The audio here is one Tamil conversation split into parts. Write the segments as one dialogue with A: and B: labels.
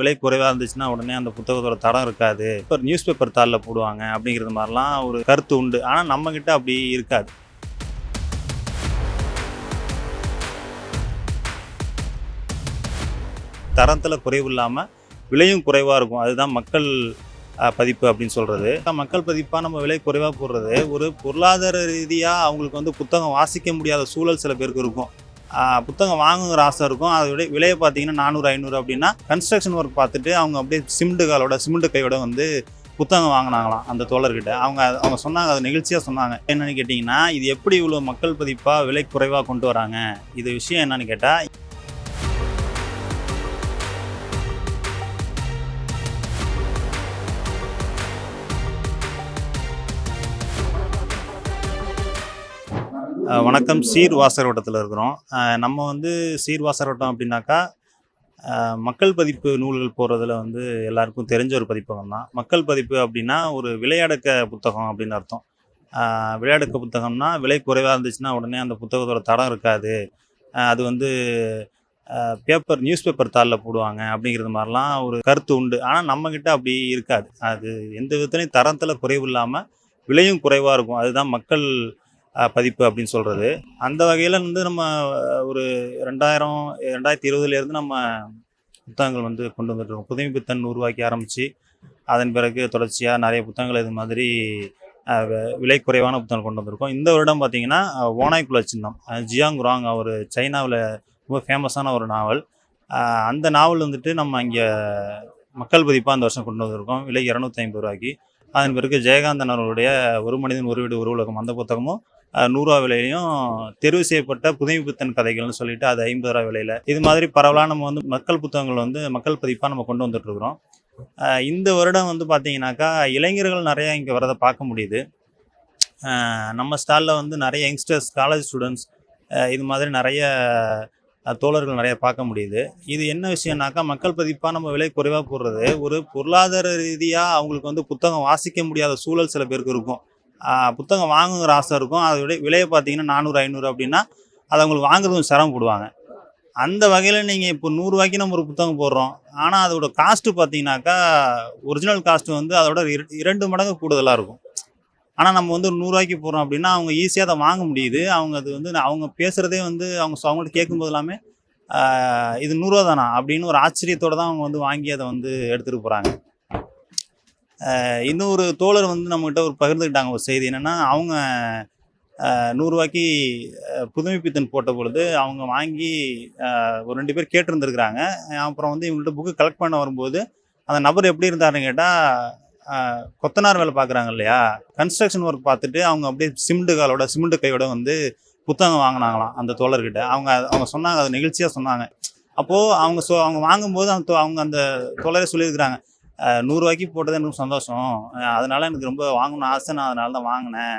A: விலை குறைவாக இருந்துச்சுன்னா உடனே அந்த புத்தகத்தோட தரம் இருக்காது. இப்போ நியூஸ் பேப்பர் தாளில் போடுவாங்க அப்படிங்கிறது மாதிரிலாம் ஒரு கருத்து உண்டு. ஆனால் நம்மக்கிட்ட அப்படி இருக்காது. தரத்தில் குறைவு இல்லாமல் விலையும் குறைவாக இருக்கும். அதுதான் மக்கள் பதிப்பு அப்படின்னு சொல்கிறது மக்கள் பதிப்பாக நம்ம விலை குறைவாக போடுறது ஒரு பொருளாதார ரீதியாக அவங்களுக்கு வந்து புத்தகம் வாசிக்க முடியாத சூழல் சில பேருக்கு இருக்கும். புத்தகம் வாங்குங்கிற ஆசை இருக்கும். அதோட விலையை பார்த்தீங்கன்னா நானூறு ஐநூறு அப்படின்னா கன்ஸ்ட்ரக்ஷன் ஒர்க் பார்த்துட்டு அவங்க அப்படியே சிமெண்ட் காலோட சிமெண்ட் கையோட வந்து புத்தகம் வாங்கினாங்களாம் அந்த தோழர்கிட்ட. அவங்க அவங்க சொன்னாங்க அது நிகழ்ச்சியாக சொன்னாங்க. என்னென்னு கேட்டிங்கன்னா இது எப்படி இவ்வளோ மக்கள் பதிப்பாக விலை குறைவாக கொண்டு வராங்க? இது விஷயம் என்னென்னு கேட்டால் வணக்கம். சீர் வாசகவட்டத்தில் இருக்கிறோம். நம்ம வந்து சீர் வாசகவட்டம் அப்படின்னாக்கா மக்கள் பதிப்பு நூல்கள் போகிறதுல வந்து எல்லாருக்கும் தெரிஞ்ச ஒரு பதிப்பகம் தான். மக்கள் பதிப்பு அப்படின்னா ஒரு விளையாடக்க புத்தகம் அப்படின்னு அர்த்தம். விளையாடுக்க விளையாடக்க புத்தகம்னா விலை குறைவாக இருந்துச்சுன்னா உடனே அந்த புத்தகத்தோட தரம் இருக்காது. அது வந்து பேப்பர் நியூஸ் பேப்பர் தாளில் போடுவாங்க அப்படிங்கிறது மாதிரிலாம் ஒரு கருத்து உண்டு. ஆனால் நம்மக்கிட்ட அப்படி இருக்காது. அது எந்த விதத்துலையும் தரத்தில் குறைவு இல்லாமல் விலையும் குறைவாக இருக்கும். அதுதான் மக்கள் பதிப்பு அப்படின்னு சொல்கிறது அந்த வகையில் வந்து நம்ம ஒரு ரெண்டாயிரம் ரெண்டாயிரத்தி இருபதுலேருந்து நம்ம புத்தகங்கள் வந்து கொண்டு வந்துட்டுருக்கோம். புதுமை புத்தன் உருவாக்கி ஆரம்பித்து அதன் பிறகு தொடர்ச்சியாக நிறைய புத்தகங்கள் இது மாதிரி விலை குறைவான புத்தகங்கள் கொண்டு வந்திருக்கோம். இந்த வருடம் பார்த்திங்கன்னா அஹ், சின்னம் ஜியாங் ராங் அவர் சைனாவில் ரொம்ப ஃபேமஸான ஒரு நாவல். அந்த நாவல் வந்துட்டு நம்ம இங்கே மக்கள் பதிப்பாக அந்த வருஷம் கொண்டு வந்திருக்கோம். விலை இரநூத்தி ஐம்பது ரூபாய்க்கு. அதன் பிறகு ஜெயகாந்தன் அவர்களுடைய ஒரு மனிதன் ஒரு வீடு ஒரு உலகம் அந்த புத்தகமும் நூறுரூவா விலையிலையும் தெரிவு செய்யப்பட்ட புதுமை புத்தன் கதைகள்னு சொல்லிட்டு அது ஐம்பது ரூபா விலையில். இது மாதிரி பரவலாக நம்ம வந்து மக்கள் புத்தகங்கள் வந்து மக்கள் பதிப்பாக நம்ம கொண்டு வந்துட்டு இருக்கிறோம். இந்த வருடம் வந்து பார்த்தீங்கன்னாக்கா இளைஞர்கள் நிறையா இங்கே வரதை பார்க்க முடியுது. நம்ம ஸ்டாலில் வந்து நிறைய யங்ஸ்டர்ஸ் காலேஜ் ஸ்டூடெண்ட்ஸ் இது மாதிரி நிறைய தோழர்கள் நிறைய பார்க்க முடியுது. இது என்ன விஷயம்னாக்கா மக்கள் பதிப்பாக நம்ம விலை குறைவாக போடுறது ஒரு பொருளாதார ரீதியாக அவங்களுக்கு வந்து புத்தகம் வாசிக்க முடியாத சூழல் சில பேருக்கு இருக்கும். புத்தகம் வாங்குங்கிற ஆசை இருக்கும். அதோட விலையை பார்த்தீங்கன்னா நானூறு ஐநூறு அப்படின்னா அது அவங்களுக்கு வாங்குறதும் சிரமப்படுவாங்க அந்த வகையில் நீங்கள் இப்போ நூறுரூவாய்க்கு நம்ம ஒரு புத்தகம் போடுறோம். ஆனால் அதோட காஸ்ட்டு பார்த்தீங்கன்னாக்கா ஒரிஜினல் காஸ்ட்டு வந்து அதோட இரண்டு மடங்கு கூடுதலாக இருக்கும். ஆனால் நம்ம வந்து ஒரு நூறுரூவாய்க்கு போடுறோம் அப்படின்னா அவங்க ஈஸியாக அதை வாங்க முடியுது. அவங்க அது வந்து அவங்க பேசுகிறதே வந்து அவங்க அவங்கள்ட்ட கேட்கும்போது எல்லாமே இது நூறுரூவா தானா அப்படின்னு ஒரு ஆச்சரியத்தோடு தான் அவங்க வந்து வாங்கி அதை வந்து எடுத்துகிட்டு போகிறாங்க இன்னொரு தோழர் வந்து நம்மகிட்ட ஒரு பகிர்ந்துக்கிட்டாங்க ஒரு செய்தி. என்னென்னா அவங்க ஆஹ் நூறுரூவாய்க்கு போட்ட பொழுது அவங்க வாங்கி ஒரு ரெண்டு பேர் கேட்டிருந்துருக்குறாங்க. அப்புறம் வந்து இவங்கள்ட்ட புக்கு கலெக்ட் பண்ண வரும்போது அந்த நபர் எப்படி இருந்தாருன்னு கேட்டால் கொத்தனார் வேலை பார்க்குறாங்க இல்லையா? கன்ஸ்ட்ரக்ஷன் ஒர்க் பார்த்துட்டு அவங்க அப்படியே சிமெண்ட் காலோட சிமெண்ட் கையோட வந்து புத்தகம் வாங்கினாங்களாம் அந்த தோழர்கிட்ட. அவங்க அவங்க சொன்னாங்க அது நிகழ்ச்சியாக சொன்னாங்க. அப்போது அவங்க சொ அவங்க வாங்கும்போது அந்த தோ- அவங்க அந்த தோழரே சொல்லியிருக்கிறாங்க நூறுரூவாய்க்கு போட்டது எனக்கு சந்தோஷம். அதனால் எனக்கு ரொம்ப வாங்கணும்னு ஆசை. நான் அதனால தான் வாங்கினேன்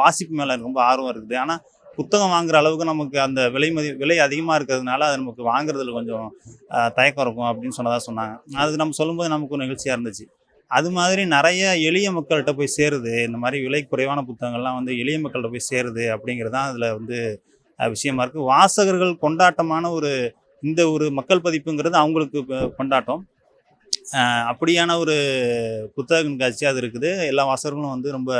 A: வாசிப்பு மேலே எனக்கு ரொம்ப ஆர்வம் இருக்குது. ஆனால் புத்தகம் வாங்குற அளவுக்கு நமக்கு அந்த விலை மதி விலை அதிகமாக இருக்கிறதுனால அது நமக்கு வாங்குறதுல கொஞ்சம் தயக்கம் இருக்கும் அப்படின்னு சொன்னதாக சொன்னாங்க. அது நம்ம சொல்லும்போது நமக்கு ஒரு நிகழ்ச்சியாக இருந்துச்சு. அது மாதிரி நிறைய எளிய மக்கள்கிட்ட போய் சேருது. இந்த மாதிரி விலை குறைவான புத்தகங்கள்லாம் வந்து எளிய மக்கள்கிட்ட போய் சேருது அப்படிங்கிறது தான் அதில் வந்து விஷயமா இருக்குது வாசகர்கள் கொண்டாட்டமான ஒரு இந்த ஒரு மக்கள் பதிப்புங்கிறது அவங்களுக்கு கொண்டாட்டம். அப்படியான ஒரு புத்தக கண்காட்சியாக அது இருக்குது. எல்லா வாசகர்களும் வந்து ரொம்ப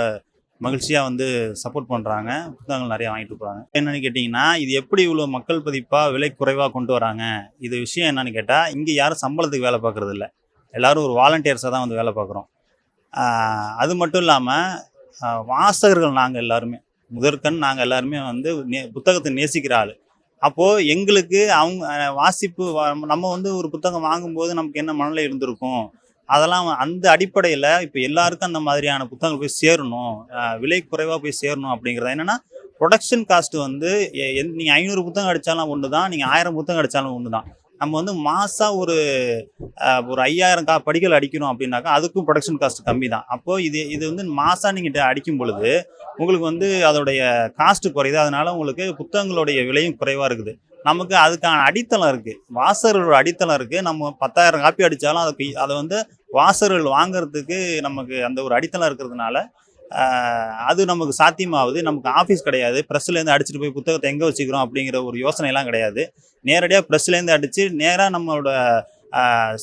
A: மகிழ்ச்சியாக வந்து சப்போர்ட் பண்ணுறாங்க புத்தகங்கள் நிறைய வாங்கிட்டு போகிறாங்க என்னென்னு கேட்டிங்கன்னா இது எப்படி இவ்வளோ மக்கள் பதிப்பாக விலை குறைவாக கொண்டு வராங்க? இது விஷயம் என்னன்னு கேட்டால் இங்கே யாரும் சம்பளத்துக்கு வேலை பார்க்குறது இல்லை எல்லாரும் ஒரு வாலண்டியர்ஸாக தான் வந்து வேலை பார்க்குறோம். அது மட்டும் இல்லாமல் வாசகர்கள் நாங்கள் எல்லாருமே முதற்கண் நாங்கள் எல்லாருமே வந்து நே புத்தகத்தை நேசிக்கிற ஆள். அப்போது எங்களுக்கு அவங்க வாசிப்பு நம்ம வந்து ஒரு புத்தகம் வாங்கும்போது நமக்கு என்ன மனநிலை இருந்திருக்கும்? அதெல்லாம் அந்த அடிப்படையில் இப்போ எல்லாருக்கும் அந்த மாதிரியான புத்தகங்கள் போய் சேரணும். விலை குறைவாக போய் சேரணும் அப்படிங்கிறது. என்னென்னா ப்ரொடக்ஷன் காஸ்ட் வந்து நீங்கள் ஐநூறு புத்தகம் அடித்தாலும் ஒன்று தான் நீங்கள் ஆயிரம் புத்தகம் அடித்தாலும் ஒன்று தான் நம்ம வந்து மாதம் ஒரு ஒரு ஐயாயிரம் கா படிகள் அடிக்கணும் அப்படின்னாக்கா அதுக்கும் ப்ரொடக்ஷன் காஸ்ட் கம்மி தான் அப்போது இது இது வந்து மாதம் நீங்கள் அடிக்கும் பொழுது உங்களுக்கு வந்து அதோடைய காஸ்ட்டு குறையுது. அதனால உங்களுக்கு புத்தகங்களுடைய விலையும் குறைவாக இருக்குது. நமக்கு அதுக்கான அடித்தளம் இருக்குது வாசகர்களோட அடித்தளம் இருக்குது நம்ம பத்தாயிரம் காப்பி அடித்தாலும் அதுக்கு அதை வந்து வாசகர்கள் வாங்குறதுக்கு நமக்கு அந்த ஒரு அடித்தளம் இருக்கிறதுனால அது நமக்கு சாத்தியமாகுது நமக்கு ஆஃபீஸ் கிடையாது. ப்ரெஸ்லேருந்து அடிச்சுட்டு போய் புத்தகத்தை எங்கே வச்சுக்கிறோம் அப்படிங்கிற ஒரு யோசனைலாம் கிடையாது. நேரடியாக ப்ரெஸ்லேருந்து அடித்து நேராக நம்மளோட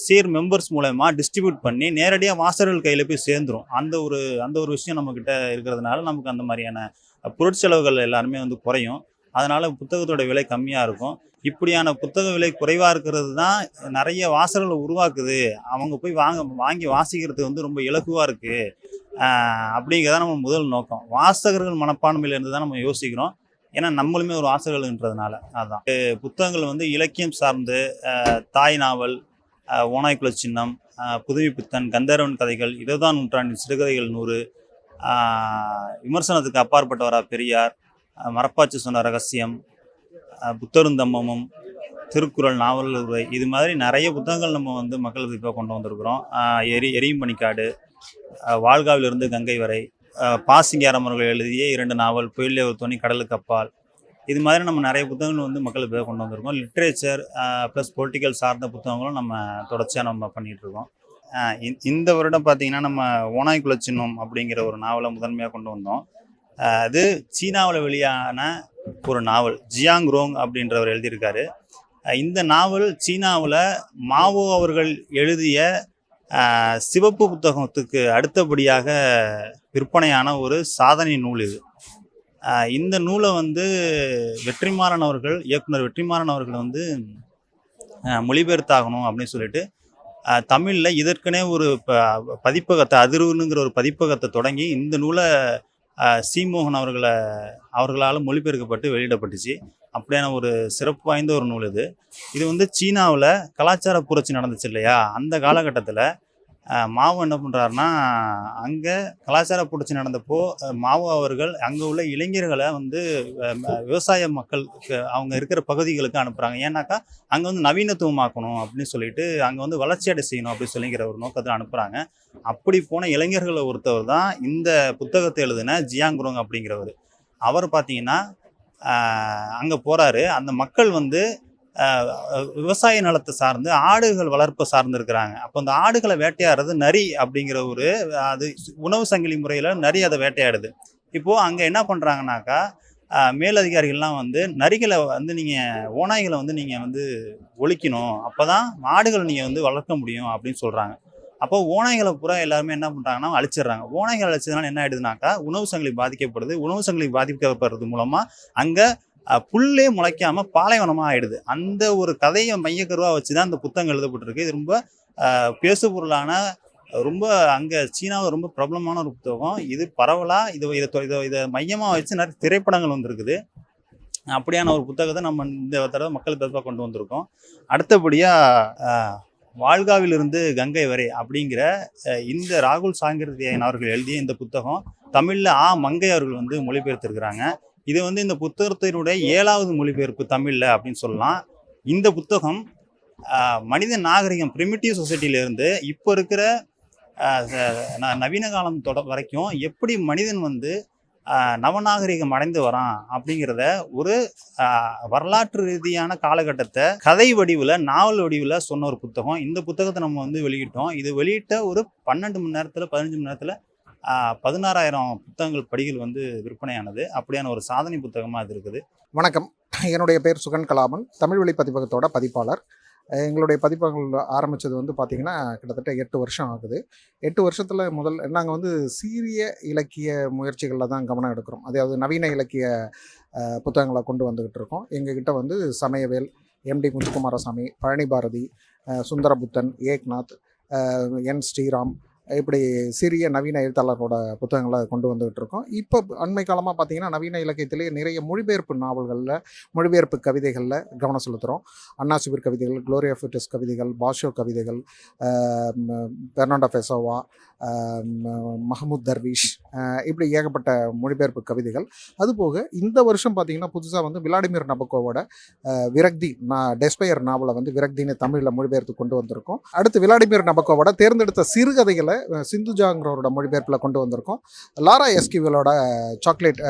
A: சீர் மெம்பர்ஸ் மூலயமா டிஸ்ட்ரிபியூட் பண்ணி நேரடியாக வாசகர்கள் கையில் போய் சேர்ந்துடும் அந்த ஒரு அந்த ஒரு விஷயம் நம்மக்கிட்ட இருக்கிறதுனால நமக்கு அந்த மாதிரியான பொருட்செலவுகள் எல்லாருமே வந்து குறையும். அதனால் புத்தகத்தோட விலை கம்மியாக இருக்கும். இப்படியான புத்தக விலை குறைவாக இருக்கிறது தான் நிறைய வாசகர்களை உருவாக்குது. அவங்க போய் வாங்க வாங்கி வாசிக்கிறது வந்து ரொம்ப இலகுவாக இருக்குது அப்படிங்கிறத நம்ம முதல் நோக்கம். வாசகர்கள் மனப்பான்மையிலேருந்து தான் நம்ம யோசிக்கிறோம். ஏன்னா நம்மளுமே ஒரு வாசகர்கள்ன்றதுனால. அதுதான் புத்தகங்கள் வந்து இலக்கியம் சார்ந்து தாய் நாவல் அஹ் சின்னம் புதுவி புத்தன் கந்தர்வன் கதைகள் இருபதாம் நூற்றாண்டின் சிறுகதைகள் நூறு. விமர்சனத்துக்கு அப்பாற்பட்டவரா பெரியார். மரப்பாச்சி சொன்ன ரகசியம் புத்தருந்தம்மமும் புத்தரும் தம்மமும் திருக்குறள் நாவல் இது மாதிரி நிறைய புத்தகங்கள் நம்ம வந்து மக்களுக்கு இப்போ கொண்டு வந்திருக்கிறோம். எரி எரியும் பணிக்காடு வாழ்காவிலிருந்து கங்கை வரை அஹ் பாசிங்காரம் அவர்கள் எழுதிய இரண்டு நாவல் புயலே ஒரு துணி கடலுக்கு அப்பால். இது மாதிரி நம்ம நிறைய புத்தகங்கள் வந்து மக்களுக்கு இப்போ கொண்டு வந்திருக்கோம். லிட்ரேச்சர் ப்ளஸ் பொலிட்டிக்கல் சார்ந்த புத்தகங்களும் நம்ம தொடர்ச்சியாக நம்ம பண்ணிகிட்டு இருக்கோம். இந்த- வருடம் பார்த்திங்கன்னா நம்ம ஓனாய் குலச்சின்னம் அப்படிங்கிற ஒரு நாவலை முதன்மையாக கொண்டு வந்தோம். அது சீனாவில் வெளியான ஒரு நாவல் ஜியாங் ரோங் அப்படின்றவர் எழுதியிருக்காரு. இந்த நாவல் சீனாவில் மாவோ அவர்கள் எழுதிய சிவப்பு புத்தகத்துக்கு அடுத்தபடியாக விற்பனையான ஒரு சாதனை நூல் இது. இந்த நூலை வந்து வெற்றிமாறன் அவர்கள் இயக்குனர் வெற்றிமாறன் அவர்கள் வந்து மொழிபெயர்த்தாகணும் அப்படின்னு சொல்லிட்டு தமிழில் இதற்கனே ஒரு ப- பதிப்பகத்தை அதிர்வுனுங்கிற ஒரு பதிப்பகத்தை தொடங்கி இந்த நூலை சீமோகன் அவர்களை அவர்களால் மொழிபெயர்க்கப்பட்டு வெளியிடப்பட்டுச்சு. அப்படியான ஒரு சிறப்பு வாய்ந்த ஒரு நூல் இது. இது வந்து சீனாவில் கலாச்சார புரட்சி நடந்துச்சு இல்லையா? அந்த காலகட்டத்தில் மாவு என்ன பண்ணுறாருன்னா அங்கே கலாச்சார புரட்சி நடந்தப்போ மாவு அவர்கள் அங்கே உள்ள இளைஞர்களை வந்து விவசாய மக்களுக்கு அவங்க இருக்கிற பகுதிகளுக்கு அனுப்புகிறாங்க ஏன்னாக்கா அங்கே வந்து நவீனத்துவமாக்கணும் அப்படின்னு சொல்லிட்டு அங்கே வந்து வளர்ச்சி அடை செய்யணும் அப்படின்னு சொல்லிங்கிற ஒரு நோக்கத்தில் அனுப்புகிறாங்க அப்படி போன இளைஞர்களை ஒருத்தவர் தான் இந்த புத்தகத்தை எழுதின ஜியாங்குரோங் அப்படிங்கிறவர். அவர் பார்த்தீங்கன்னா அங்கே போகிறாரு அந்த மக்கள் வந்து விவசாய நிலத்தை சார்ந்து ஆடுகள் வளர்ப்பை சார்ந்து இருக்கிறாங்க அப்போ அந்த ஆடுகளை வேட்டையாடுறது நரி அப்படிங்கிற ஒரு அது உணவு சங்கிலி முறையில் நரி அதை வேட்டையாடுது. இப்போது அங்கே என்ன பண்ணுறாங்கனாக்கா மேலதிகாரிகள்லாம் வந்து நரிகளை வந்து நீங்கள் ஓநாய்களை வந்து நீங்கள் வந்து ஒழிக்கணும். அப்போ தான் மாடுகளை நீங்கள் வந்து வளர்க்க முடியும் அப்படின்னு சொல்கிறாங்க அப்போ ஓநாய்களை பூரா எல்லாருமே என்ன பண்ணுறாங்கன்னா அழிச்சிடுறாங்க. ஓநாய்கள் அழிச்சதுனால என்ன ஆயிடுதுனாக்கா உணவு சங்கிலி பாதிக்கப்படுது. உணவு சங்கிலி பாதிக்கப்படுறது மூலமாக அங்கே புல்லே முளைக்காம பாலைவனமாக ஆயிடுது. அந்த ஒரு கதையை மையக்கருவாக வச்சு தான் இந்த புத்தகம் எழுதப்பட்டிருக்கு. இது ரொம்ப பேசு பொருளான ரொம்ப அங்கே சீனாவில் ரொம்ப பிரபலமான ஒரு புத்தகம். இது பரவலாக இது இதை இதை இதை மையமாக வச்சு நிறைய திரைப்படங்கள் வந்திருக்குது. அப்படியான ஒரு புத்தகத்தை நம்ம இந்த தடவை மக்கள் தரப்பாக கொண்டு வந்திருக்கோம். அடுத்தபடியாக வாழ்காவிலிருந்து கங்கை வரை அப்படிங்கிற இந்த ராகுல் சாங்கிரதியன் அவர்கள் எழுதிய இந்த புத்தகம் தமிழில் ஆ மங்கை அவர்கள் வந்து மொழிபெயர்த்திருக்கிறாங்க. இது வந்து இந்த புத்தகத்தினுடைய ஏழாவது மொழிபெயர்ப்பு தமிழில் அப்படின்னு சொல்லலாம். இந்த புத்தகம் மனித நாகரிகம் பிரிமிட்டிவ் சொசைட்டியிலேருந்து இப்போ இருக்கிற நவீன காலம் தொட வரைக்கும் எப்படி மனிதன் வந்து நவநாகரிகம் அடைந்து வரான் அப்படிங்கிறத ஒரு வரலாற்று ரீதியான காலகட்டத்தை கதை வடிவில் நாவல் வடிவில் சொன்ன ஒரு புத்தகம். இந்த புத்தகத்தை நம்ம வந்து வெளியிட்டோம். இது வெளியிட்ட ஒரு பன்னெண்டு மணி நேரத்தில் பதினஞ்சு மணி நேரத்தில் பதினாறாயிரம் புத்தகங்கள் படிகள் வந்து விற்பனையானது. அப்படியான ஒரு சாதனை புத்தகமாக இது இருக்குது.
B: வணக்கம். என்னுடைய பேர் சுகன் கலாமன் தமிழ் வழி பதிப்பகத்தோட பதிப்பாளர். எங்களுடைய பதிப்பகங்கள் ஆரம்பித்தது வந்து பார்த்திங்கன்னா கிட்டத்தட்ட எட்டு வருஷம் ஆகுது. எட்டு வருஷத்தில் முதல் நாங்கள் வந்து சீரிய இலக்கிய முயற்சிகளில் தான் கவனம் எடுக்கிறோம். அதாவது நவீன இலக்கிய புத்தகங்களை கொண்டு வந்துக்கிட்டு இருக்கோம். எங்ககிட்ட வந்து Samayavel M D Muthukumaraswamy Palani Bharathi Sundaraputhan Eknath N Sriram இப்படி சிறிய நவீன எழுத்தாளரோட புத்தகங்களை கொண்டு வந்துகிட்டு இருக்கோம் இப்போ அண்மை காலமாக பார்த்தீங்கன்னா நவீன இலக்கியத்திலேயே நிறைய மொழிபெயர்ப்பு நாவல்களில் மொழிபெயர்ப்பு கவிதைகளில் கவனம் செலுத்துகிறோம் அண்ணா சிபிர் கவிதைகள் குளோரியா ஃபிட்டஸ் கவிதைகள் பாஷோ கவிதைகள் பெர்னாண்டா பெர்னாண்டோ ஃபெசோவா மஹமூத் தர்வீஷ் இப்படி ஏகப்பட்ட மொழிபெயர்ப்பு கவிதைகள். அதுபோக இந்த வருஷம் பார்த்திங்கன்னா புதுசாக வந்து விளாடிமிர் நபக்கோவோட விரக்தி நான் டெஸ்பயர் நாவலை வந்து விரக்தின்னு தமிழில் மொழிபெயர்த்து கொண்டு வந்திருக்கோம். அடுத்து விளாடிமிர் நபக்கோவோட தேர்ந்தெடுத்த சிறுகதைகளை சிந்துஜாங்கிறவரோட மொழிபெயர்ப்பில் கொண்டு வந்திருக்கோம். லாரா எஸ்கிவலோட சாக்லேட்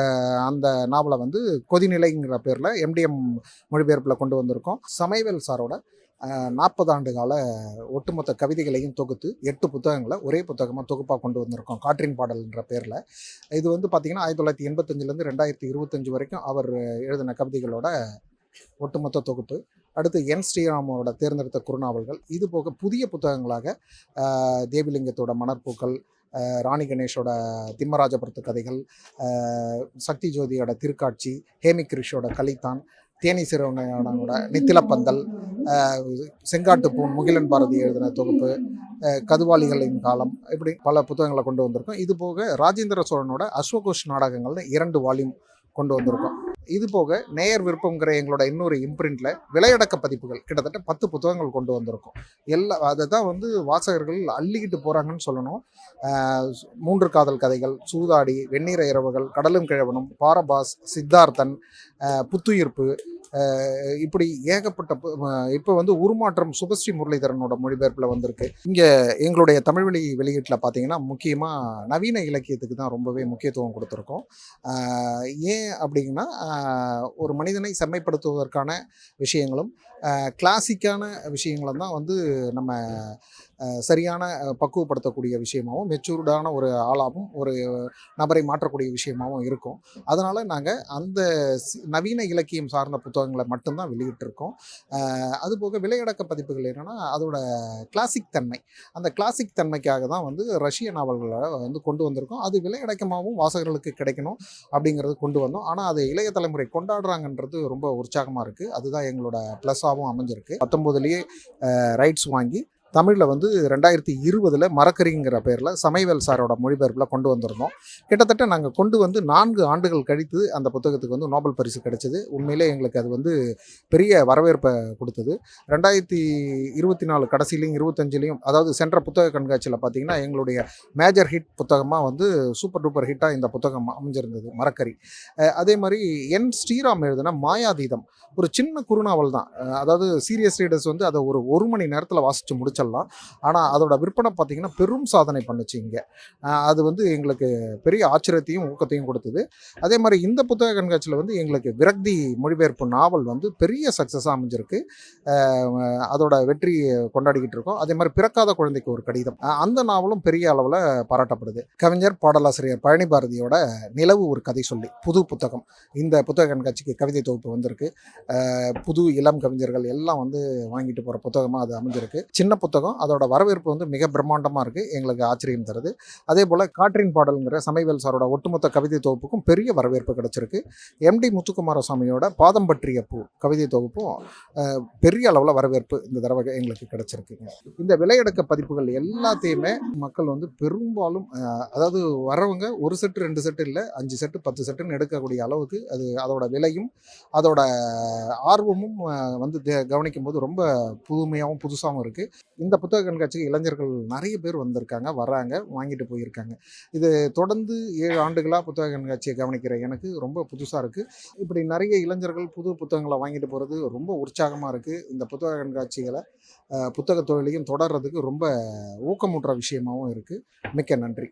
B: அந்த நாவலை வந்து கொதிநிலைங்கிற பேரில் எம்டிஎம் மொழிபெயர்ப்பில் கொண்டு வந்திருக்கோம். சமைவேல் சாரோட நாற்பது ஆண்டு கால ஒட்டுமொத்த கவிதைகளையும் தொகுத்து எட்டு புத்தகங்களை ஒரே புத்தகமாக தொகுப்பாக கொண்டு வந்திருக்கோம் காற்றின் பாடல்ன்ற பேரில். இது வந்து பார்த்திங்கன்னா ஆயிரத்தி தொள்ளாயிரத்தி எண்பத்தஞ்சிலேருந்து ரெண்டாயிரத்தி இருபத்தஞ்சு வரைக்கும் அவர் எழுதின கவிதைகளோட ஒட்டுமொத்த தொகுப்பு. அடுத்து என் ஸ்ரீராமோட தேர்ந்தெடுத்த குறுநாவல்கள். இது போக புதிய புத்தகங்களாக தேவிலிங்கத்தோட மணற்பூக்கள் ராணி கணேஷோட திம்மராஜபுரத்து கதைகள் சக்தி ஜோதியோட திருக்காட்சி ஹேமி கிரிஷோட கலித்தான் தேனி சிறுவனோட நித்திலப்பந்தல் செங்காட்டு பூன் முகிலன் பாரதி எழுதின தொகுப்பு ஆஹ், கதுவாலிகளின் காலம் இப்படி பல புத்தகங்களை கொண்டு வந்திருக்கோம். இது போக ராஜேந்திர சோழனோட அஸ்வகோஷ் நாடகங்கள்னு இரண்டு வால்யூம் கொண்டு வந்திருக்கோம். இது போக நேயர் விருப்பங்கிற எங்களோட இன்னொரு இம்ப்ரிண்ட்ல விலையடக்க பதிப்புகள். கிட்டத்தட்ட பத்து புத்தகங்கள் கொண்டு வந்திருக்கோம். எல்லா அதை தான் வந்து வாசகர்கள் அள்ளிக்கிட்டு போகிறாங்கன்னு சொல்லணும். மூன்று காதல் கதைகள் சூதாடி வெந்நீர இரவுகள் கடலும் கிழவனும் பாரபாஸ் சித்தார்த்தன் புத்துயிர்ப்பு இப்படி ஏகப்பட்ட இப்போ வந்து உருமாற்றம் சுபஸ்ரீ முரளிதரனோட மொழிபெயர்ப்பில் வந்திருக்கு. இங்கே எங்களுடைய தமிழ்வழி வெளியீட்டில் பார்த்தீங்கன்னா முக்கியமாக நவீன இலக்கியத்துக்கு தான் ரொம்பவே முக்கியத்துவம் கொடுத்துருக்கோம். ஏன் அப்படின்னா ஒரு மனிதனை செம்மைப்படுத்துவதற்கான விஷயங்களும் கிளாசிக்கான விஷயங்களும் தான் வந்து நம்ம சரியான பக்குவப்படுத்தக்கூடிய விஷயமாகவும் மெச்சூர்டான ஒரு ஆளாகவும் ஒரு நபரை மாற்றக்கூடிய விஷயமாகவும் இருக்கும். அதனால் நாங்கள் அந்த நவீன இலக்கியம் சார்ந்த புத்தகங்களை மட்டும்தான் வெளியிட்டிருக்கோம். அதுபோக விலையடக்க பதிப்புகள் என்னென்னா அதோட கிளாசிக் தன்மை. அந்த கிளாசிக் தன்மைக்காக தான் வந்து ரஷ்ய நாவல்களை வந்து கொண்டு வந்திருக்கோம். அது விலையடக்கமாகவும் வாசகர்களுக்கு கிடைக்கணும் அப்படிங்கிறது கொண்டு வந்தோம். ஆனால் அது இளைய தலைமுறை கொண்டாடுறாங்கன்றது ரொம்ப உற்சாகமாக இருக்குது அதுதான் எங்களோட ப்ளஸ்ஸாகவும் அமைஞ்சிருக்கு. பத்தொம்போதுலேயே ரைட்ஸ் வாங்கி தமிழில் வந்து ரெண்டாயிரத்தி இருபதில் மரக்கரிங்கிற பேரில் சமைவேல் சாரோட மொழிபெயர்ப்பில் கொண்டு வந்திருந்தோம். கிட்டத்தட்ட நாங்கள் கொண்டு வந்து நான்கு ஆண்டுகள் கழித்து அந்த புத்தகத்துக்கு வந்து நோபல் பரிசு கிடைச்சது. உண்மையிலே எங்களுக்கு அது வந்து பெரிய வரவேற்பை கொடுத்தது. ரெண்டாயிரத்தி இருபத்தி நாலு கடைசிலையும் இருபத்தஞ்சிலையும் அதாவது சென்ற புத்தக கண்காட்சியில் பார்த்திங்கன்னா எங்களுடைய மேஜர் ஹிட் புத்தகமாக வந்து சூப்பர் டூப்பர் ஹிட்டாக இந்த புத்தகம் அமைஞ்சிருந்தது மரக்கரி அதே மாதிரி என் ஸ்ரீராம் எழுதின மாயாதீதம் ஒரு சின்ன குறுநாவல் தான். அதாவது சீரியஸ் ரீடர்ஸ் வந்து அதை ஒரு ஒரு மணி நேரத்தில் வாசித்து முடிச்சு முடிச்சிடலாம் ஆனால் அதோட விற்பனை பார்த்தீங்கன்னா பெரும் சாதனை பண்ணுச்சு இங்கே. அது வந்து எங்களுக்கு பெரிய ஆச்சரியத்தையும் ஊக்கத்தையும் கொடுத்தது. அதே மாதிரி இந்த புத்தக கண்காட்சியில் வந்து எங்களுக்கு விரக்தி மொழிபெயர்ப்பு நாவல் வந்து பெரிய சக்ஸஸாக அமைஞ்சிருக்கு. அதோட வெற்றி கொண்டாடிக்கிட்டு இருக்கோம். அதே மாதிரி பிறக்காத குழந்தைக்கு ஒரு கடிதம். அந்த நாவலும் பெரிய அளவில் பாராட்டப்படுது. கவிஞர் பாடலாசிரியர் பழனி பாரதியோட நிலவு ஒரு கதை சொல்லி புது புத்தகம். இந்த புத்தக கண்காட்சிக்கு கவிதை தொகுப்பு வந்திருக்கு. புது இளம் கவிஞர்கள் எல்லாம் வந்து வாங்கிட்டு போகிற புத்தகமாக அது அமைஞ்சிருக்கு. சின்ன புத்தகம் புத்தகம். அதோட வரவேற்பு வந்து மிக பிரம்மாண்டமாக இருக்குது எங்களுக்கு ஆச்சரியம் தருது. அதே போல் காற்றின் பாடல்ங்கிற சமைவேல் சாரோட ஒட்டுமொத்த கவிதை தொகுப்புக்கும் பெரிய வரவேற்பு கிடச்சிருக்கு. எம்டி முத்துக்குமாரசாமியோட பாதம் பற்றிய பூ கவிதை தொகுப்பும் பெரிய அளவில் வரவேற்பு இந்த தடவை எங்களுக்கு கிடச்சிருக்குங்க. இந்த விலையடக்க பதிப்புகள் எல்லாத்தையுமே மக்கள் வந்து பெரும்பாலும் அதாவது வரவங்க ஒரு செட்டு ரெண்டு செட்டு இல்லை அஞ்சு செட்டு பத்து செட்டுன்னு எடுக்கக்கூடிய அளவுக்கு அது அதோட விலையும் அதோட ஆர்வமும் வந்து கவனிக்கும் போது ரொம்ப புதுமையாகவும் புதுசாகவும் இருக்குது இந்த புத்தக கண்காட்சிக்கு இளைஞர்கள் நிறைய பேர் வந்திருக்காங்க வராங்க வாங்கிட்டு போயிருக்காங்க. இது தொடர்ந்து ஏழு ஆண்டுகளாக புத்தக கண்காட்சியை கவனிக்கிற எனக்கு ரொம்ப புதுசாக இருக்குது இப்படி நிறைய இளைஞர்கள் புது புத்தகங்களை வாங்கிட்டு போகிறது ரொம்ப உற்சாகமாக இருக்குது இந்த புத்தக கண்காட்சிகளை புத்தக தொழிலையும் தொடர்றதுக்கு ரொம்ப ஊக்கமூட்டுற விஷயமாகவும் இருக்குது மிக்க நன்றி.